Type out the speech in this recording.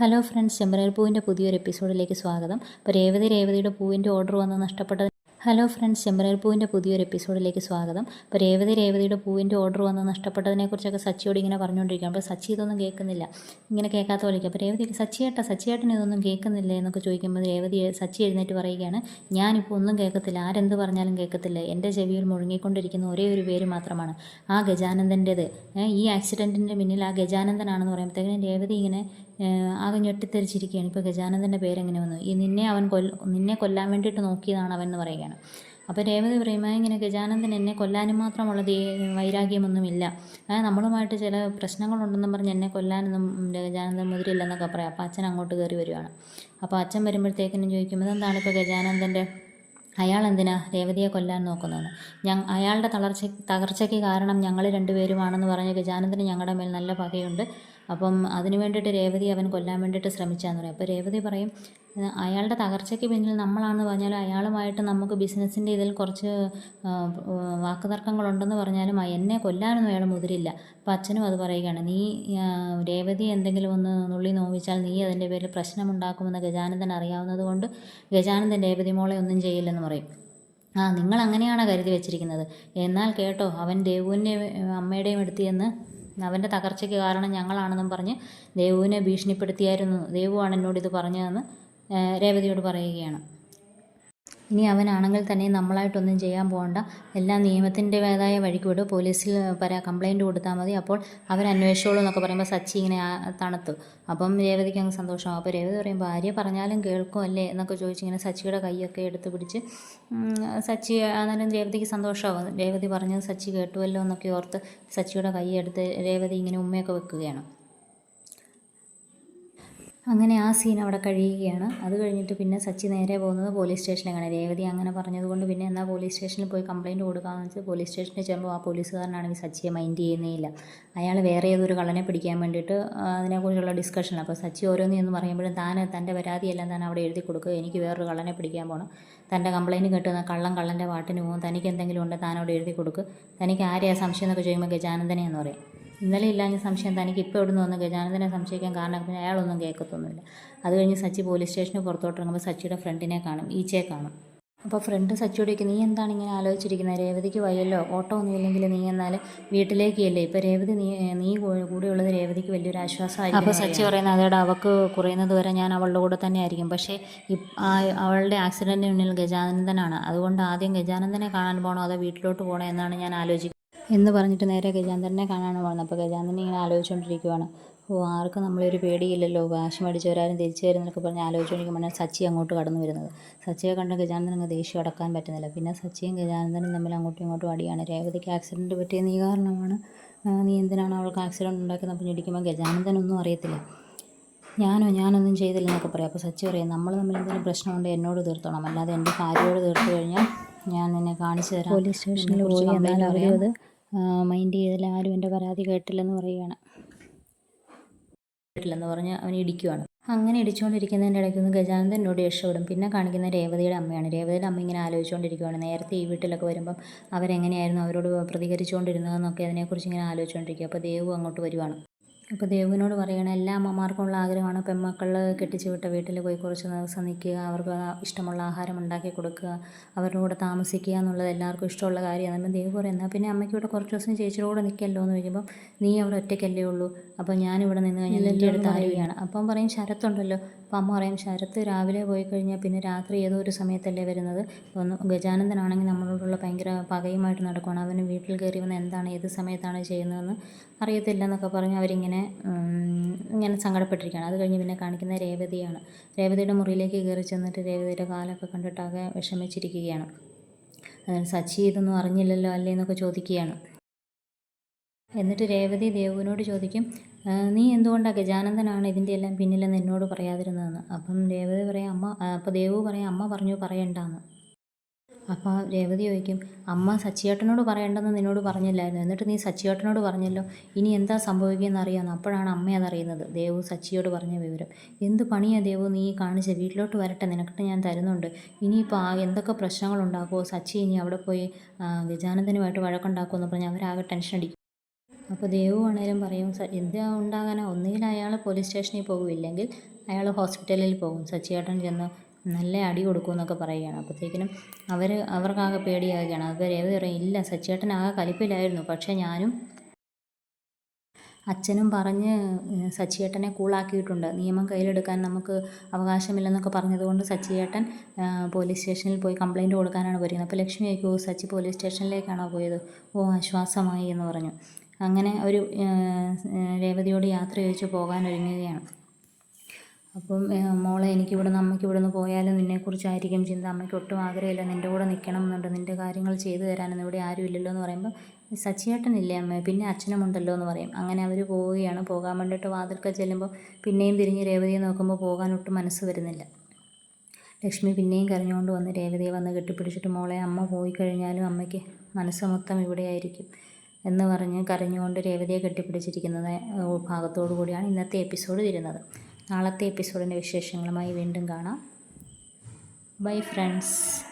Hello friends ചെമ്പനീർ പൂവിന്റെ പുതിയൊരു എപ്പിസോഡിലേക്ക് സ്വാഗതം. അപ്പോൾ രേവതി രേവതിയുടെ പൂവിന്റെ ഓർഡർ വന്ന് നഷ്ടപ്പെട്ടത് ഹലോ ഫ്രണ്ട്സ് ചെമ്പനീർ പൂവിന്റെ പുതിയൊരു എപ്പിസോഡിലേക്ക് സ്വാഗതം. അപ്പോൾ രേവതി രേവതിയുടെ പൂവിന്റെ ഓർഡർ വന്ന് നഷ്ടപ്പെട്ടതിനെക്കുറിച്ചൊക്കെ സച്ചിയോട് ഇങ്ങനെ പറഞ്ഞുകൊണ്ടിരിക്കുകയാണ്. അപ്പോൾ സച്ചി ഇതൊന്നും കേൾക്കുന്നില്ല. ഇങ്ങനെ കേൾക്കാത്ത പോലെ അപ്പോൾ രേവതി സച്ചിയേട്ട സച്ചിയേട്ടൻ ഇതൊന്നും കേൾക്കുന്നില്ല എന്നൊക്കെ ചോദിക്കുമ്പോൾ രേവതി സച്ചി എഴുന്നേറ്റ് പറയുകയാണ് ഞാനിപ്പോൾ ഒന്നും കേൾക്കത്തില്ല. ആരെന്ത് പറഞ്ഞാലും കേൾക്കത്തില്ല. എന്റെ ചെവിയിൽ മുഴുങ്ങിക്കൊണ്ടിരിക്കുന്ന ഒരേ ഒരു പേര് മാത്രമാണ്. ആ ഗജാനന്ദന്റേത്. ഈ ആക്സിഡന്റിന്റെ പിന്നിൽ ആ ഗജാനന്ദനാണെന്ന് പറയുമ്പോഴത്തേക്കിനും രേവതി ഇങ്ങനെ ആകെ ഞെട്ടിത്തെറിച്ചിരിക്കുകയാണ്. ഇപ്പോൾ ഗജാനന്ദന്റെ പേരെങ്ങനെ വന്നു? ഈ നിന്നെ അവൻ കൊല്ല നിന്നെ കൊല്ലാൻ വേണ്ടിയിട്ട് നോക്കിയതാണ് അവൻ എന്ന് പറയുകയാണ്. അപ്പോൾ രേവതി പറയുമ്പോൾ ഇങ്ങനെ ഗജാനന്ദൻ എന്നെ കൊല്ലാനും മാത്രമുള്ള ദേ വൈരാഗ്യമൊന്നുമില്ല. നമ്മളുമായിട്ട് ചില പ്രശ്നങ്ങളുണ്ടെന്നും പറഞ്ഞ് എന്നെ കൊല്ലാനൊന്നും ഗജാനന്ദൻ മുതിരില്ലെന്നൊക്കെ പറയാം. അപ്പോൾ അച്ഛൻ അങ്ങോട്ട് കയറി വരുവാണ്. അപ്പോൾ അച്ഛൻ വരുമ്പോഴത്തേക്കിനും ചോദിക്കുമ്പോൾ എന്താണ് ഇപ്പോൾ ഗജാനന്ദന്റെ അയാൾ എന്തിനാ രേവതിയെ കൊല്ലാൻ നോക്കുന്നതെന്ന്? ഞ അയാളുടെ തളർച്ച തകർച്ചയ്ക്ക് കാരണം ഞങ്ങൾ രണ്ടുപേരുമാണെന്ന് പറഞ്ഞ് ഗജാനന്ദന് ഞങ്ങളുടെ മേൽ നല്ല പകയുണ്ട്. അപ്പം അതിന് വേണ്ടിയിട്ട് രേവതി അവൻ കൊല്ലാൻ വേണ്ടിയിട്ട് ശ്രമിച്ചാന്ന് പറയും. അപ്പോൾ രേവതി പറയും അയാളുടെ തകർച്ചയ്ക്ക് പിന്നിൽ നമ്മളാണെന്ന് പറഞ്ഞാലും അയാളുമായിട്ട് നമുക്ക് ബിസിനസ്സിന്റെ ഇതിൽ കുറച്ച് വാക്കുതർക്കങ്ങളുണ്ടെന്ന് പറഞ്ഞാലും എന്നെ കൊല്ലാനൊന്നും അയാൾ മുതിരില്ല. അപ്പോൾ അച്ഛനും അത് പറയുകയാണ് നീ രേവതി എന്തെങ്കിലും ഒന്ന് നുള്ളി നോവിച്ചാൽ നീ അതിന്റെ പേരിൽ പ്രശ്നമുണ്ടാക്കുമെന്ന് ഗജാനന്ദൻ അറിയാവുന്നത് കൊണ്ട് ഗജാനന്ദൻ രേവതി മോളെ ഒന്നും ചെയ്യില്ലെന്ന് പറയും. ആ നിങ്ങൾ അങ്ങനെയാണ് കരുതി വെച്ചിരിക്കുന്നത്? എന്നാൽ കേട്ടോ അവൻ ദേവുവിന്റെ അമ്മയുടെയും എടുത്ത് ചെന്ന് അവന്റെ തകർച്ചയ്ക്ക് കാരണം ഞങ്ങളാണെന്നും പറഞ്ഞ് ദേവുവിനെ ഭീഷണിപ്പെടുത്തിയായിരുന്നു. ദേവുവാണ് എന്നോട് ഇത് പറഞ്ഞതെന്ന് രേവതിയോട് പറയുകയാണ്. ഇനി അവനാണെങ്കിൽ തന്നെ നമ്മളായിട്ടൊന്നും ചെയ്യാൻ പോകണ്ട. എല്ലാം നിയമത്തിന്റെതായ വഴിക്ക് വിടും. പോലീസിൽ പരാ കംപ്ലയിന്റ് കൊടുത്താൽ മതി. അപ്പോൾ അവർ അന്വേഷിച്ചോളൂ എന്നൊക്കെ പറയുമ്പോൾ സച്ചി ഇങ്ങനെ തണുത്തു. അപ്പം രേവതിക്ക് അങ്ങ് സന്തോഷമാകും അപ്പോൾ രേവതി പറയും ഭാര്യ പറഞ്ഞാലും കേൾക്കും അല്ലേ? എന്നൊക്കെ ചോദിച്ച് ഇങ്ങനെ സച്ചിയുടെ കൈയൊക്കെ എടുത്ത് പിടിച്ച് സച്ചി അന്നേരം രേവതിക്ക് സന്തോഷമാകും രേവതി പറഞ്ഞത് സച്ചി കേട്ടുവല്ലോ എന്നൊക്കെ ഓർത്ത് സച്ചിയുടെ കൈ എടുത്ത് രേവതി ഇങ്ങനെ ഉമ്മയൊക്കെ വെക്കുകയാണ്. അങ്ങനെ ആ സീൻ അവിടെ കഴിയുകയാണ്. അത് കഴിഞ്ഞിട്ട് പിന്നെ സച്ചി നേരെ പോകുന്നത് പോലീസ് സ്റ്റേഷനിലേക്കാണ് രേവതി അങ്ങനെ പറഞ്ഞതുകൊണ്ട് പിന്നെ എന്നാൽ പോലീസ് സ്റ്റേഷനിൽ പോയി കംപ്ലയിന്റ് കൊടുക്കാമെന്ന് വെച്ചാൽ പോലീസ് സ്റ്റേഷനിൽ ചെല്ലുമ്പോൾ ആ പോലീസുകാരനാണെങ്കിൽ സച്ചിയെ മൈൻഡ് ചെയ്യുന്നേയില്ല. അയാൾ വേറെ ഏതൊരു കള്ളനെ പിടിക്കാൻ വേണ്ടിയിട്ട് അതിനെക്കുറിച്ചുള്ള ഡിസ്കഷൻ അപ്പോൾ സച്ചി ഓരോന്ന് എന്ന് പറയുമ്പോഴും താൻ തന്റെ പരാതിയെല്ലാം താൻ അവിടെ എഴുതി കൊടുക്കുക എനിക്ക് വേറൊരു കള്ളനെ പിടിക്കാൻ പോകണം തന്റെ കംപ്ലയിന്റ് കിട്ടുന്ന കള്ളൻ കള്ളന്റെ പാട്ടിന് പോകും തനിക്ക് എന്തെങ്കിലും ഉണ്ടെങ്കിൽ താൻ അവിടെ എഴുതി കൊടുക്കുക തനിക്ക് ആരെയാണ് സംശയം എന്നൊക്കെ ചോദിക്കുമ്പോൾ ഗജാനന്ദനെ എന്ന് പറയും. ഇന്നലെ ഇല്ലാഞ്ഞ സംശയം തനിക്ക് ഇപ്പോൾ എവിടെ നിന്ന് വന്ന്? ഗജാനന്ദനെ സംശയിക്കാൻ കാരണം പിന്നെ അയാളൊന്നും കേൾക്കത്തൊന്നുമില്ല. അത് കഴിഞ്ഞ് സച്ചി പോലീസ് സ്റ്റേഷന് പുറത്തോട്ട് ഇറങ്ങുമ്പോൾ സച്ചിയുടെ ഫ്രണ്ടിനെ കാണും ഈച്ചയെ കാണും. അപ്പോൾ ഫ്രണ്ട് സച്ചിയോട് നീ എന്താണ് ഇങ്ങനെ ആലോചിച്ചിരിക്കുന്നത് രേവതിക്ക് വയ്യല്ലോ ഓട്ടോ ഒന്നും ഇല്ലെങ്കിൽ നീ എന്നാൽ വീട്ടിലേക്ക് അല്ലേ ഇപ്പോൾ രേവതി നീ നീ കൂടെയുള്ളത് രേവതിക്ക് വലിയൊരു ആശ്വാസമായി അപ്പോൾ സച്ചി പറയുന്നത് അതേടെ അവൾക്ക് കുറയുന്നത് വരെ ഞാൻ അവളുടെ കൂടെ തന്നെ ആയിരിക്കും. പക്ഷേ ആ അവളുടെ ആക്സിഡന്റിന് മുന്നിൽ ഗജാനന്ദനാണ്. അതുകൊണ്ട് ആദ്യം ഗജാനന്ദനെ കാണാൻ പോകണോ അതോ വീട്ടിലോട്ട് പോകണോ എന്നാണ് ഞാൻ ആലോചിക്കുന്നത്. എന്ന് പറഞ്ഞിട്ട് നേരെ ഗജാന്തരനെ കാണാനാണ് പോകുന്നത്. അപ്പോൾ ഗജാന്തരൻ ഇങ്ങനെ ആലോചിച്ചുകൊണ്ടിരിക്കുവാണ് ഓ ആർക്കും നമ്മളൊരു പേടിയില്ലല്ലോ. കാശ് മേടിച്ചവരാരും തിരിച്ചു വരുന്നതൊക്കെ പറഞ്ഞ് ആലോചിച്ചുകൊണ്ടിരിക്കുമ്പോൾ സച്ചി അങ്ങോട്ട് കടന്നു വരുന്നത്. സച്ചിയെ കണ്ട അങ്ങ് ദേഷ്യം അടക്കാൻ പറ്റുന്നില്ല. പിന്നെ സച്ചിയും ഗജാനന്ദനും തമ്മിൽ അങ്ങോട്ടും ഇങ്ങോട്ടും അടിയാണ്. രേവതിക്ക് ആക്സിഡന്റ് പറ്റിയ നീ കാരണമാണ് നീ എന്തിനാണ് അവൾക്ക് ആക്സിഡന്റ് ഉണ്ടാക്കിയെന്ന് അപ്പം ഇടിക്കുമ്പോൾ ഗജാനന്ദനൊന്നും അറിയത്തില്ല. ഞാനോ ഞാനൊന്നും ചെയ്തില്ല ചെയ്തില്ലെന്നൊക്കെ പറയാം. അപ്പോൾ സച്ചി പറയും നമ്മൾ തമ്മിൽ എന്തെങ്കിലും പ്രശ്നമുണ്ട് എന്നോട് തീർത്തോണം. അല്ലാതെ എന്റെ ഭാര്യയോട് തീർത്തു കഴിഞ്ഞാൽ ഞാൻ നിന്നെ കാണിച്ചു തരാം. പോലീസ് സ്റ്റേഷനിൽ പോയി എന്നാൽ അറിയാതെ മൈൻഡ് ചെയ്തില്ല ആരും എന്റെ പരാതി കേട്ടില്ലെന്ന് പറയുകയാണ് കേട്ടില്ലെന്ന് പറഞ്ഞ് അവൻ ഇടിക്കുവാണ്. അങ്ങനെ ഇടിച്ചുകൊണ്ടിരിക്കുന്നതിന്റെ ഇടയ്ക്ക് ഗജാനന്ദനോട് രക്ഷപ്പെടും. പിന്നെ കാണിക്കുന്ന രേവതിയുടെ അമ്മയാണ്. രേവതിയുടെ അമ്മ ഇങ്ങനെ ആലോചിച്ചുകൊണ്ടിരിക്കുകയാണ് നേരത്തെ ഈ വീട്ടിലൊക്കെ വരുമ്പം അവരെങ്ങനെയായിരുന്നു അവരോട് പ്രതികരിച്ചുകൊണ്ടിരുന്നതെന്നൊക്കെ അതിനെക്കുറിച്ച് ഇങ്ങനെ ആലോചിച്ചുകൊണ്ടിരിക്കുക. അപ്പോൾ ദേവു അങ്ങോട്ട് വരുവാണ്. അപ്പോൾ ദേവുവിനോട് പറയണം എല്ലാ അമ്മമാർക്കുമുള്ള ആഗ്രഹമാണ് പെൺമക്കൾ കെട്ടിച്ചു വിട്ട വീട്ടിൽ പോയി കുറച്ച് ദിവസം നിൽക്കുക അവർക്ക് ഇഷ്ടമുള്ള ആഹാരം ഉണ്ടാക്കി കൊടുക്കുക അവരുടെ കൂടെ താമസിക്കുക എന്നുള്ളത് എല്ലാവർക്കും ഇഷ്ടമുള്ള കാര്യമാണ്. അപ്പം ദേവ് പറയും എന്നാൽ പിന്നെ അമ്മയ്ക്ക് ഇവിടെ കുറച്ച് ദിവസം ചേച്ചിയുടെ കൂടെ നിൽക്കല്ലോ എന്ന് ചോദിക്കുമ്പോൾ നീ അവിടെ ഒറ്റയ്ക്കല്ലേ ഉള്ളൂ അപ്പോൾ ഞാനിവിടെ നിന്ന് കഴിഞ്ഞാൽ എന്റെ അടുത്ത് ആരുകയാണ് അപ്പം പറയും ശരത്തുണ്ടല്ലോ. അപ്പം അമ്മ പറയും ശരത്ത് രാവിലെ പോയി കഴിഞ്ഞാൽ പിന്നെ രാത്രി ഏതോ ഒരു സമയത്തല്ലേ വരുന്നത്? ഒന്ന് ഗജാനന്ദനാണെങ്കിൽ നമ്മളോടുള്ള ഭയങ്കര പകയുമായിട്ട് നടക്കുകയാണ് അവന് വീട്ടിൽ കയറി വന്ന് എന്താണ് ഏത് സമയത്താണ് ചെയ്യുന്നതെന്ന് അറിയത്തില്ല എന്നൊക്കെ പറഞ്ഞ് അവരിങ്ങനെ ഇങ്ങനെ സങ്കടപ്പെട്ടിരിക്കുകയാണ്. അത് കഴിഞ്ഞ് പിന്നെ കാണിക്കുന്ന രേവതിയാണ്. രേവതിയുടെ മുറിയിലേക്ക് കയറി ചെന്നിട്ട് രേവതിയുടെ കാലൊക്കെ കണ്ടിട്ടാകെ വിഷമിച്ചിരിക്കുകയാണ്. സച്ചി ഇതൊന്നും അറിഞ്ഞില്ലല്ലോ അല്ലേ എന്നൊക്കെ ചോദിക്കുകയാണ്. എന്നിട്ട് രേവതി ദേവുവിനോട് ചോദിക്കും നീ എന്തുകൊണ്ടാണ് ഗജാനന്ദനാണ് ഇതിന്റെ എല്ലാം പിന്നിലെന്ന് എന്നോട് പറയാതിരുന്നതെന്ന്? അപ്പം രേവതി പറയാം അമ്മ അപ്പോൾ ദേവു പറയാം അമ്മ പറഞ്ഞു പറയണ്ടെന്ന്. അപ്പോൾ രേവതി ചോദിക്കും അമ്മ സച്ചിയേട്ടനോട് പറയേണ്ടെന്ന് നിന്നോട് പറഞ്ഞില്ലായിരുന്നു. എന്നിട്ട് നീ സച്ചിയേട്ടനോട് പറഞ്ഞല്ലോ. ഇനി എന്താ സംഭവിക്കുകയെന്ന് അറിയാമെന്ന് അപ്പോഴാണ് അമ്മ അതറിയുന്നത്. ദേവു സച്ചിയോട് പറഞ്ഞ വിവരം. എന്ത് പണിയാണ് ദേവു? നീ കാണിച്ച വീട്ടിലോട്ട് വരട്ടെ. നിനക്കിട്ട് ഞാൻ തരുന്നുണ്ട്. ഇനിയിപ്പോൾ എന്തൊക്കെ പ്രശ്നങ്ങളുണ്ടാക്കുമോ സച്ചി ഇനി അവിടെ പോയി ഗജാനന്ദനുമായിട്ട് വഴക്കുണ്ടാക്കുമെന്ന് പറഞ്ഞ് അവരാകെ ടെൻഷൻ അടിക്കും. അപ്പോൾ ദേവു ആണേലും പറയും എന്താ ഉണ്ടാകാനാ? ഒന്നുകിൽ അയാൾ പോലീസ് സ്റ്റേഷനിൽ പോകും. ഇല്ലെങ്കിൽ അയാൾ ഹോസ്പിറ്റലിൽ പോകും. സച്ചിയേട്ടൻ ചെന്ന് നല്ല അടി കൊടുക്കും എന്നൊക്കെ പറയുകയാണ്. അപ്പോഴത്തേക്കിനും അവർ അവർക്കാകെ പേടിയാകുകയാണ് അവർ പറയും ഇല്ല സച്ചേട്ടനാകെ കലിപ്പിലായിരുന്നു. പക്ഷേ ഞാനും അച്ഛനും പറഞ്ഞ് സച്ചിയേട്ടനെ കൂളാക്കിയിട്ടുണ്ട്. നിയമം കയ്യിലെടുക്കാൻ നമുക്ക് അവകാശമില്ലെന്നൊക്കെ പറഞ്ഞതുകൊണ്ട് സച്ചിയേട്ടൻ പോലീസ് സ്റ്റേഷനിൽ പോയി കംപ്ലയിന്റ് കൊടുക്കാനാണ് വരുന്നത് അപ്പോൾ ലക്ഷ്മി ചോദിക്കൂ "ഓ സച്ചി പോലീസ് സ്റ്റേഷനിലേക്കാണോ പോയത്? ഓ ആശ്വാസമായി എന്ന് പറഞ്ഞു. അങ്ങനെ ഒരു രേവതിയോട് യാത്ര ചോദിച്ച് പോകാൻ ഒരുങ്ങുകയാണ് അപ്പം മോളെ എനിക്ക് ഇവിടുന്ന് അമ്മയ്ക്ക് ഇവിടുന്ന് പോയാലും നിന്നെക്കുറിച്ചായിരിക്കും ചിന്ത. അമ്മയ്ക്ക് ഒട്ടും ആഗ്രഹമില്ല. നിന്റെ കൂടെ നിൽക്കണം എന്നുണ്ട് നിന്റെ കാര്യങ്ങൾ ചെയ്തു തരാനൊന്നും ഇവിടെ ആരും ഇല്ലല്ലോ എന്ന് പറയുമ്പോൾ സച്ചിയേട്ടനില്ലേ അമ്മ? പിന്നെ അച്ഛനുമുണ്ടല്ലോ എന്ന് പറയും. അങ്ങനെ അവർ പോവുകയാണ്. പോകാൻ വേണ്ടിയിട്ട് വാതിൽക്ക ചെല്ലുമ്പോൾ പിന്നെയും തിരിഞ്ഞ് രേവതിയെ നോക്കുമ്പോൾ പോകാൻ ഒട്ടും മനസ്സ് വരുന്നില്ല. ലക്ഷ്മി പിന്നെയും കരഞ്ഞുകൊണ്ട് വന്ന് രേവതിയെ വന്ന് കെട്ടിപ്പിടിച്ചിട്ട് മോളെ അമ്മ പോയി കഴിഞ്ഞാലും അമ്മയ്ക്ക് മനസ്സ് മൊത്തം ഇവിടെയായിരിക്കും എന്ന് പറഞ്ഞ് കരഞ്ഞുകൊണ്ട് രേവതിയെ കെട്ടിപ്പിടിച്ചിരിക്കുന്നത് ഭാഗത്തോടു കൂടിയാണ് ഇന്നത്തെ എപ്പിസോഡ് തീരുന്നത് നാളത്തെ എപ്പിസോഡിന്റെ വിശേഷങ്ങളുമായി വീണ്ടും കാണാം. Bye friends.